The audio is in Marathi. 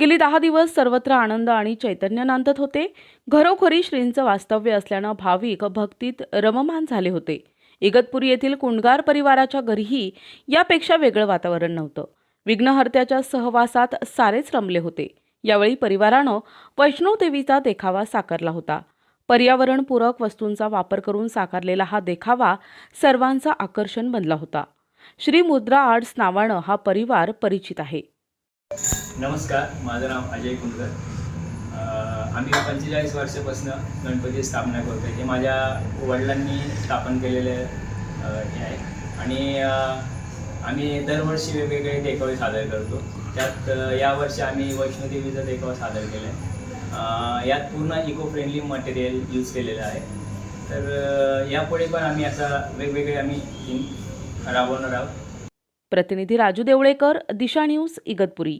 गेली दहा दिवस सर्वत्र आनंद आणि चैतन्य नांदत होते. घरोघरी श्रींचं वास्तव्य असल्यानं भाविक भक्तीत रममान झाले होते. इगतपुरी येथील कुंडगार परिवाराच्या घरीही यापेक्षा वेगळं वातावरण नव्हतं. विघ्नहर्त्याच्या सहवासात सारेच रमले होते. यावेळी परिवारानं वैष्णोदेवीचा देखावा साकारला होता. पर्यावरणपूरक वस्तूंचा वापर करून साकारलेला हा देखावा सर्वांचं आकर्षण बनला होता. श्री मुद्रा आर्ट्स नावानं हा परिवार परिचित आहे. नमस्कार माझं नाव अजय कुंडकर. आम्ही पंचेचाळीस वर्षापासून गणपती स्थापना करतो हे माझ्या वडिलांनी स्थापन केलेले हे आहे. आणि आम्ही दरवर्षी वेगवेगळे देखावे सादर करतो. त्यात यावर्षी आम्ही वैष्णोदेवीचा देखावा सादर केला आहे यात पूर्ण इको फ्रेंडली मटेरियल यूज केलेलं आहे. तर यापुढे पण आम्ही असा वेगवेगळे आम्ही थीम राबवणार आहोत. प्रतिनिधी राजू देवळेकर दिशा न्यूज इगतपुरी.